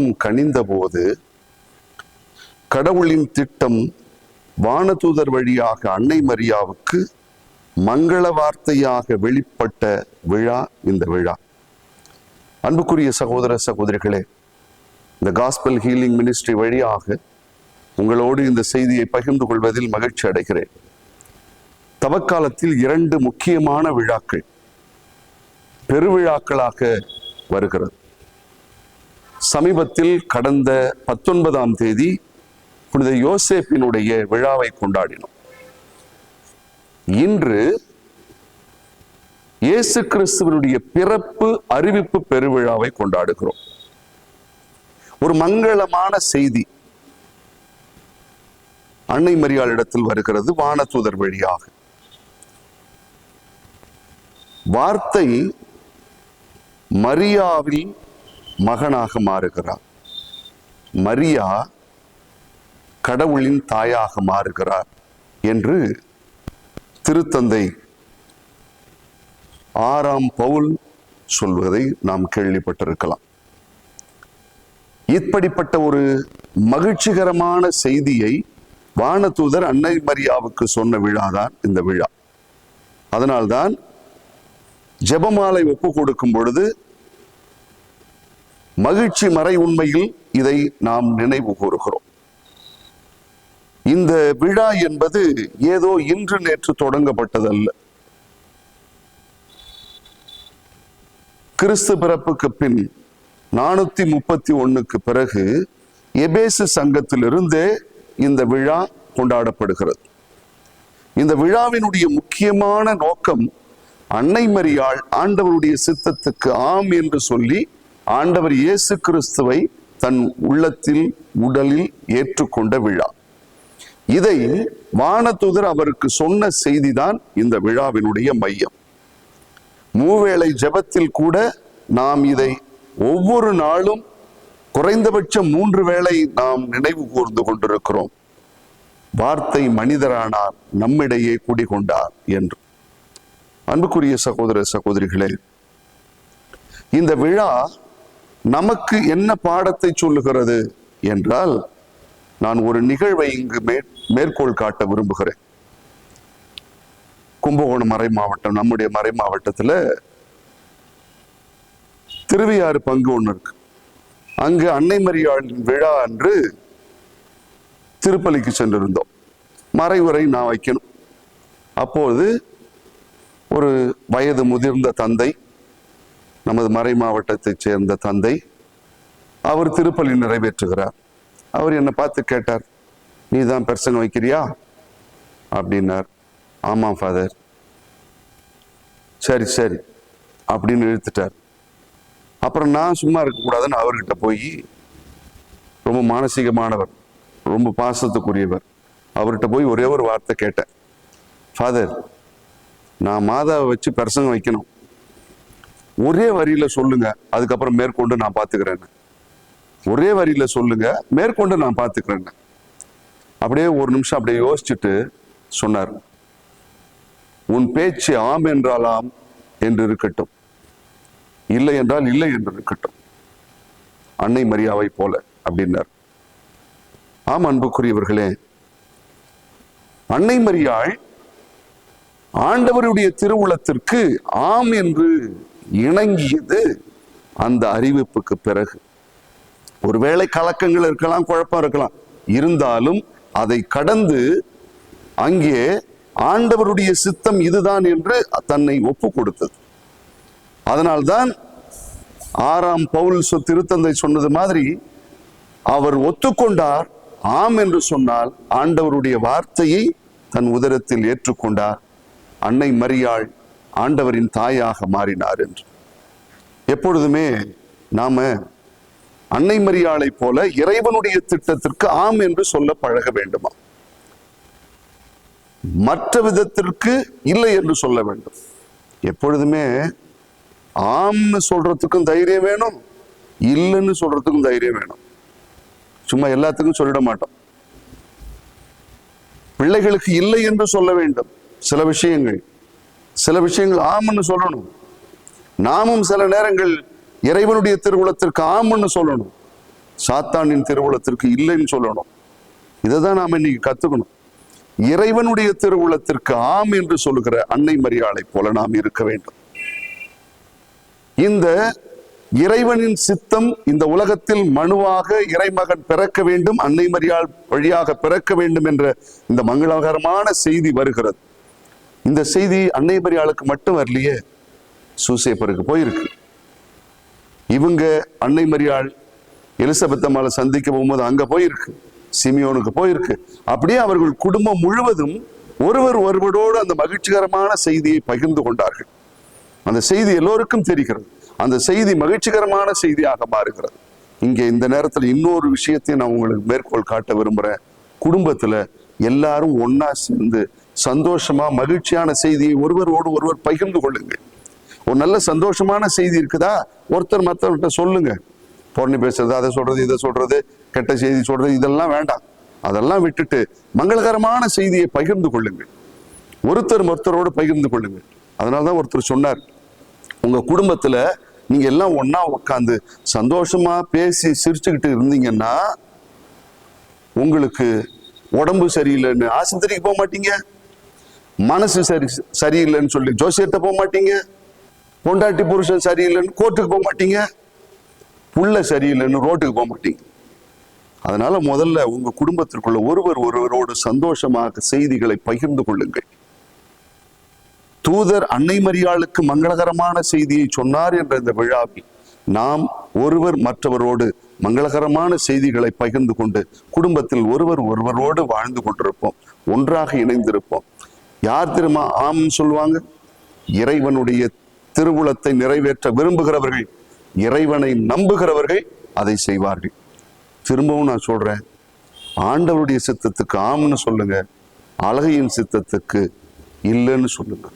பாவம் கனிந்தபோது கடவுளின் திட்டம் வானதூதர் வழியாக அன்னை மரியாவுக்கு மங்கள வார்த்தையாக வெளிப்பட்ட விழா இந்த விழா. அன்புக்குரிய சகோதர சகோதரிகளே இந்த காஸ்பல் ஹீலிங் மினிஸ்ட்ரி வழியாக உங்களோடு இந்த செய்தியை பகிர்ந்து கொள்வதில் மகிழ்ச்சி அடைகிறேன். தவக்காலத்தில் இரண்டு முக்கியமான விழாக்கள் பெருவிழாக்களாக வருகிறது. சமீபத்தில் கடந்த பத்தொன்பதாம் தேதி புனித யோசேப்பினுடைய விழாவை கொண்டாடினோம். இன்று இயேசு கிறிஸ்துவனுடைய பிறப்பு அறிவிப்பு பெருவிழாவை கொண்டாடுகிறோம். ஒரு மங்களமான செய்தி. அன்னை மரியாளிடத்தில் வருகிறது வானதூதர் வழியாக. வார்த்தை மரியாவில் மகனாக மாறுகிறார். மரியா கடவுளின் தாயாக மாறுகிறார் என்று திருத்தந்தை ஆறாம் பவுல் சொல்வதை நாம் கேள்விப்பட்டிருக்கலாம். இப்படிப்பட்ட ஒரு மகிழ்ச்சிகரமான செய்தியை வானதூதர் அன்னை மரியாவுக்கு சொன்ன விழாதான் இந்த விழா. அதனால்தான் ஜெபமாலை ஒப்பு கொடுக்கும் பொழுது மகிழ்ச்சி மறை உண்மையில் இதை நாம் நினைவு கூறுகிறோம். இந்த விழா என்பது ஏதோ இன்று நேற்று தொடங்கப்பட்டதல்ல. கிறிஸ்து பிறப்புக்கு பின் நானூத்தி முப்பத்தி ஒண்ணுக்கு பிறகு எபேசு சங்கத்திலிருந்தே இந்த விழா கொண்டாடப்படுகிறது. இந்த விழாவினுடைய முக்கியமான நோக்கம் அன்னை மரியாள் ஆண்டவருடைய சித்தத்துக்கு ஆம் என்று சொல்லி ஆண்டவர் இயேசு கிறிஸ்துவை தன் உள்ளத்தில் உடலில் ஏற்றுக்கொண்ட விழா. இதை வானதுதர் அவருக்கு சொன்ன செய்திதான் இந்த விழாவினுடைய மையம். மூவேளை ஜெபத்தில் கூட நாம் இதை ஒவ்வொரு நாளும் குறைந்தபட்சம் மூன்று வேளை நாம் நினைவு கூர்ந்து கொண்டிருக்கிறோம். வார்த்தை மனிதரானார் நம்மிடையே குடிகொண்டார் என்று. அன்புக்குரிய சகோதர சகோதரிகளே இந்த விழா நமக்கு என்ன பாடத்தை சொல்லுகிறது என்றால் நான் ஒரு நிகழ்வை இங்கு மேற்கோள் காட்ட விரும்புகிறேன். கும்பகோணம் மறை மாவட்டம் நம்முடைய மறை மாவட்டத்தில் திருவையாறு பங்கு ஒன்று இருக்கு. அங்கு அன்னை மரியாளின் விழா அன்று திருப்பலிக்கு சென்றிருந்தோம். மறைவுரை நான் வைக்கணும். அப்போது ஒரு வயது முதிர்ந்த தந்தை நமது மறை மாவட்டத்தைச் சேர்ந்த தந்தை அவர் திருப்பலி நிறைவேற்றுகிறார். அவர் என்னை பார்த்து கேட்டார் நீ தான் பிரசங்கம் வைக்கிறியா? அப்படின்னார். ஆமாம் ஃபாதர். சரி சரி அப்படின்னு இழுத்துட்டார். அப்புறம் நான் சும்மா இருக்கக்கூடாதுன்னு அவர்கிட்ட போய் ரொம்ப மானசீகமானவர் ரொம்ப பாசத்துக்குரியவர் அவர்கிட்ட போய் ஒரே ஒரு வார்த்தை கேட்டேன். ஃபாதர் நான் மாதாவை வச்சு பிரசங்கம் வைக்கணும். ஒரே வரியில சொல்லுங்க அதுக்கப்புறம் மேற்கொண்டு நான் பார்த்துக்கிறேன்னு ஒரே வரியில சொல்லுங்க மேற்கொண்டு நான் பார்த்துக்கிறேன்னு அப்படியே ஒரு நிமிஷம் அப்படியே யோசிச்சுட்டு சொன்னார். உன் பேச்சு ஆம் என்றாலாம் என்று இருக்கட்டும். இல்லை என்றால் இல்லை என்று இருக்கட்டும். அன்னை மரியாவை போல அப்படின்னார். ஆம் அன்புக்குரியவர்களே அன்னை மரியாள் ஆண்டவருடைய திருவுளத்திற்கு ஆம் என்று இணங்கியது அந்த அறிவிப்புக்கு பிறகு. ஒருவேளை கலக்கங்கள் இருக்கலாம் குழப்பம் இருக்கலாம். இருந்தாலும் அதை கடந்து அங்கே ஆண்டவருடைய சித்தம் இதுதான் என்று தன்னை ஒப்பு கொடுத்தது. அதனால்தான் ஆறாம் பவுல் சொ திருத்தந்தை சொன்னது மாதிரி அவர் ஒத்துக்கொண்டார். ஆம் என்று சொன்னால் ஆண்டவருடைய வார்த்தையை தன் உதரத்தில் ஏற்றுக்கொண்டார். அன்னை மரியாள் ஆண்டவரின் தாயாக மாறினார் என்று. எப்பொழுதுமே நாம அன்னை மரியாளை போல இறைவனுடைய திட்டத்திற்கு ஆம் என்று சொல்ல பழக வேண்டுமா? மற்ற விதத்திற்கு இல்லை என்று சொல்ல வேண்டும். எப்பொழுதுமே ஆம்னு சொல்றதுக்கும் தைரியம் வேணும் இல்லைன்னு சொல்றதுக்கும் தைரியம் வேணும். சும்மா எல்லாத்துக்கும் சொல்லிட மாட்டோம். பிள்ளைகளுக்கு இல்லை என்று சொல்ல வேண்டும். சில விஷயங்கள். சில விஷயங்கள் ஆம்னு சொல்லணும். நாமும் சில நேரங்கள் இறைவனுடைய திருவுளத்திற்கு ஆம்னு சொல்லணும். சாத்தானின் திருவுளத்திற்கு இல்லைன்னு சொல்லணும். இதை தான் நாம் இன்னைக்கு கத்துக்கணும். இறைவனுடைய திருவுளத்திற்கு ஆம் என்று சொல்லுகிற அன்னை மரியாளை போல நாம் இருக்க வேண்டும். இந்த இறைவனின் சித்தம் இந்த உலகத்தில் மனுவாக இறைமகன் பிறக்க வேண்டும் அன்னை மரியாள் வழியாக பிறக்க வேண்டும் என்ற இந்த மங்களகரமான செய்தி வருகிறது. இந்த செய்தி அன்னை மரியாளுக்கு மட்டும் வரலையே சூசேப்பருக்கு போயிருக்கு. இவங்க அன்னை மரியாள் எலிசபெத் அம்மாளை சந்திக்க போகும்போது அங்க போயிருக்கு சிமியோனுக்கு போயிருக்கு. அப்படியே அவர்கள் குடும்பம் முழுவதும் ஒருவர் ஒருவரோடு அந்த மகிழ்ச்சிகரமான செய்தியை பகிர்ந்து கொண்டார்கள். அந்த செய்தி எல்லோருக்கும் தெரிகிறது. அந்த செய்தி மகிழ்ச்சிகரமான செய்தியாக மாறுகிறது. இங்கே இந்த நேரத்தில் இன்னொரு விஷயத்தையும் நான் உங்களுக்கு மேற்கோள் காட்ட விரும்புகிறேன் குடும்பத்துல எல்லாரும் ஒன்னா சேர்ந்து சந்தோஷமா மகிழ்ச்சியான செய்தியை ஒருவரோடு ஒருவர் பகிர்ந்து கொள்ளுங்கள். ஒரு நல்ல சந்தோஷமான செய்தி இருக்குதா? ஒருத்தர் மற்றவர்கிட்ட சொல்லுங்க. பொண்ணு பேசுறது அதை சொல்றது இதை சொல்றது கெட்ட செய்தி சொல்றது இதெல்லாம் வேண்டாம். அதெல்லாம் விட்டுட்டு மங்களகரமான செய்தியை பகிர்ந்து கொள்ளுங்கள். ஒருத்தர் ஒருத்தரோடு பகிர்ந்து கொள்ளுங்கள். அதனாலதான் ஒருத்தர் சொன்னார். உங்க குடும்பத்துல நீங்க எல்லாம் ஒன்னா உட்காந்து சந்தோஷமா பேசி சிரிச்சுக்கிட்டு இருந்தீங்கன்னா உங்களுக்கு உடம்பு சரியில்லைன்னு ஆஸ்பத்திரிக்கு போக மாட்டீங்க? மனசு சரி சரியில்லைன்னு சொல்லி ஜோசியத்தை போக மாட்டீங்க? பொண்டாட்டி புருஷன் சரியில்லைன்னு கோர்ட்டுக்கு போக மாட்டீங்க? புள்ள சரியில்லைன்னு ரோட்டுக்கு போக மாட்டீங்க. அதனால முதல்ல உங்க குடும்பத்திற்குள்ள ஒருவர் ஒருவரோடு சந்தோஷமாக செய்திகளை பகிர்ந்து கொள்ளுங்கள். தூதர் அன்னை மரியாளுக்கு மங்களகரமான செய்தியை சொன்னார் என்ற இந்த விழாவில் நாம் ஒருவர் மற்றவரோடு மங்களகரமான செய்திகளை பகிர்ந்து கொண்டு குடும்பத்தில் ஒருவர் ஒருவரோடு வாழ்ந்து கொண்டிருப்போம். ஒன்றாக இணைந்திருப்போம். யார் திரும்ப ஆம் சொல்லுவாங்க. இறைவனுடைய திருவுளத்தை நிறைவேற்ற விரும்புகிறவர்கள் இறைவனை நம்புகிறவர்கள் அதை செய்வார்கள். திரும்பவும் நான் சொல்றேன். ஆண்டவருடைய சித்தத்துக்கு ஆம்னு சொல்லுங்க. அழகையின் சித்தத்துக்கு இல்லைன்னு சொல்லுங்க.